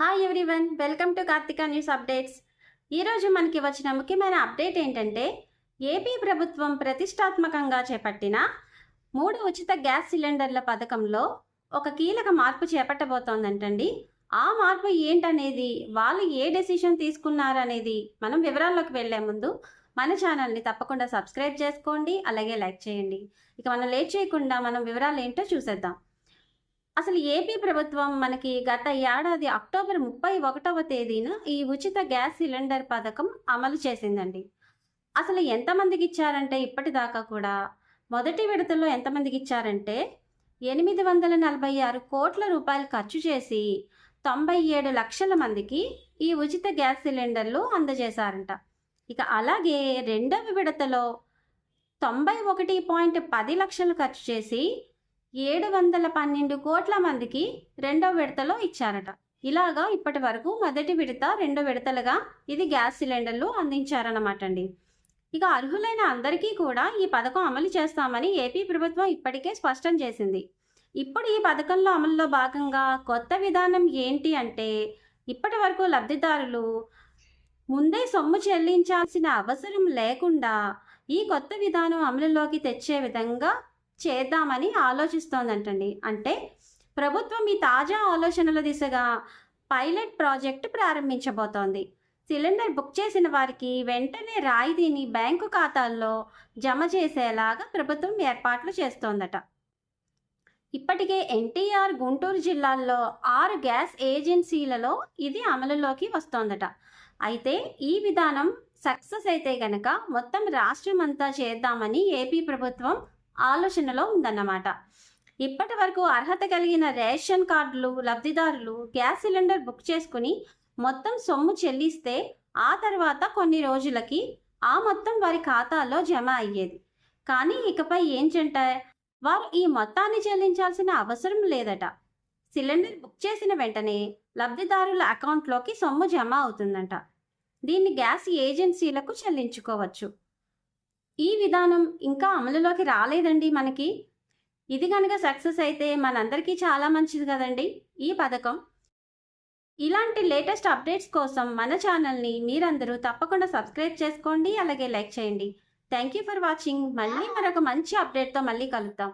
Hi everyone welcome to Karthika news updates ఈరోజు మనకి వచ్చిన ముఖ్యమైన అప్డేట్ ఏంటంటే ఏపీ ప్రభుత్వం ప్రతిష్టాత్మకంగా చేపట్టిన మూడు ఉచిత గ్యాస్ సిలిండర్ల పథకంలో ఒక కీలక మార్పు చేపట్టబోతోందంటండి. ఆ మార్పు ఏంటనేది వాళ్ళు ఏ డెసిషన్ తీసుకున్నారనేది మనం వివరాల్లోకి వెళ్ళే ముందు మన ఛానల్ని తప్పకుండా సబ్స్క్రైబ్ చేసుకోండి అలాగే లైక్ చేయండి. ఇక మనం లేట్ చేయకుండా మనం వివరాలు ఏంటో చూసేద్దాం. అసలు ఏపీ ప్రభుత్వం మనకి గత ఏడాది అక్టోబర్ ముప్పై ఒకటవ తేదీన ఈ ఉచిత గ్యాస్ సిలిండర్ పథకం అమలు చేసిందండి. అసలు ఎంతమందికి ఇచ్చారంటే ఇప్పటిదాకా కూడా? మొదటి విడతలో ఎంతమందికి ఇచ్చారంటే ఎనిమిది వందల నలభై ఆరు కోట్ల రూపాయలు ఖర్చు చేసి తొంభై ఏడు లక్షల మందికి ఈ ఉచిత గ్యాస్ సిలిండర్లు అందజేశారంట. ఇక అలాగే రెండవ విడతలో తొంభై ఒకటి పాయింట్ పది లక్షలు ఖర్చు చేసి ఏడు వందల పన్నెండు కోట్ల మందికి రెండో విడతలో ఇచ్చారట. ఇలాగా ఇప్పటి వరకు మొదటి విడత రెండో విడతలుగా ఇది గ్యాస్ సిలిండర్లు అందించారన్నమాట అండి ఇక అర్హులైన అందరికీ కూడా ఈ పథకం అమలు చేస్తామని ఏపీ ప్రభుత్వం ఇప్పటికే స్పష్టం చేసింది. ఇప్పుడు ఈ పథకంలో అమలులో భాగంగా కొత్త విధానం ఏంటి అంటే ఇప్పటి వరకు లబ్ధిదారులు ముందే సొమ్ము చెల్లించాల్సిన అవసరం లేకుండా ఈ కొత్త విధానం అమలులోకి తెచ్చే విధంగా చేద్దామని ఆలోచిస్తోందంటండి. అంటే ప్రభుత్వం ఈ తాజా ఆలోచనల దిశగా పైలట్ ప్రాజెక్ట్ ప్రారంభించబోతోంది. సిలిండర్ బుక్ చేసిన వారికి వెంటనే రాయితీని బ్యాంకు ఖాతాల్లో జమ చేసేలాగా ప్రభుత్వం ఏర్పాట్లు చేస్తోందట. ఇప్పటికే ఎన్టీఆర్ గుంటూరు జిల్లాల్లో ఆరు గ్యాస్ ఏజెన్సీలలో ఇది అమలులోకి వస్తోందట. అయితే ఈ విధానం సక్సెస్ అయితే గనక మొత్తం రాష్ట్రం అంతా చేద్దామని ఏపీ ప్రభుత్వం ఆలోచనలో ఉందన్నమాట. ఇప్పటి వరకు అర్హత కలిగిన రేషన్ కార్డులు లబ్ధిదారులు గ్యాస్ సిలిండర్ బుక్ చేసుకుని మొత్తం సొమ్ము చెల్లిస్తే ఆ తర్వాత కొన్ని రోజులకి ఆ మొత్తం వారి ఖాతాలో జమ అయ్యేది. కానీ ఇకపై ఏంటంటే వారు ఈ మొత్తాన్ని చెల్లించాల్సిన అవసరం లేదట. సిలిండర్ బుక్ చేసిన వెంటనే లబ్ధిదారుల అకౌంట్లోకి సొమ్ము జమ అవుతుందంట. దీన్ని గ్యాస్ ఏజెన్సీలకు చెల్లించుకోవచ్చు. ఈ విధానం ఇంకా అమలులోకి రాలేదండి మనకి. ఇది కనుక సక్సెస్ అయితే మనందరికీ చాలా మంచిది కదండి ఈ పథకం. ఇలాంటి లేటెస్ట్ అప్డేట్స్ కోసం మన ఛానల్ని మీరందరూ తప్పకుండా సబ్స్క్రైబ్ చేసుకోండి అలాగే లైక్ చేయండి. Thank you for watching. మళ్ళీ మరొక మంచి అప్డేట్తో మళ్ళీ కలుద్దాం.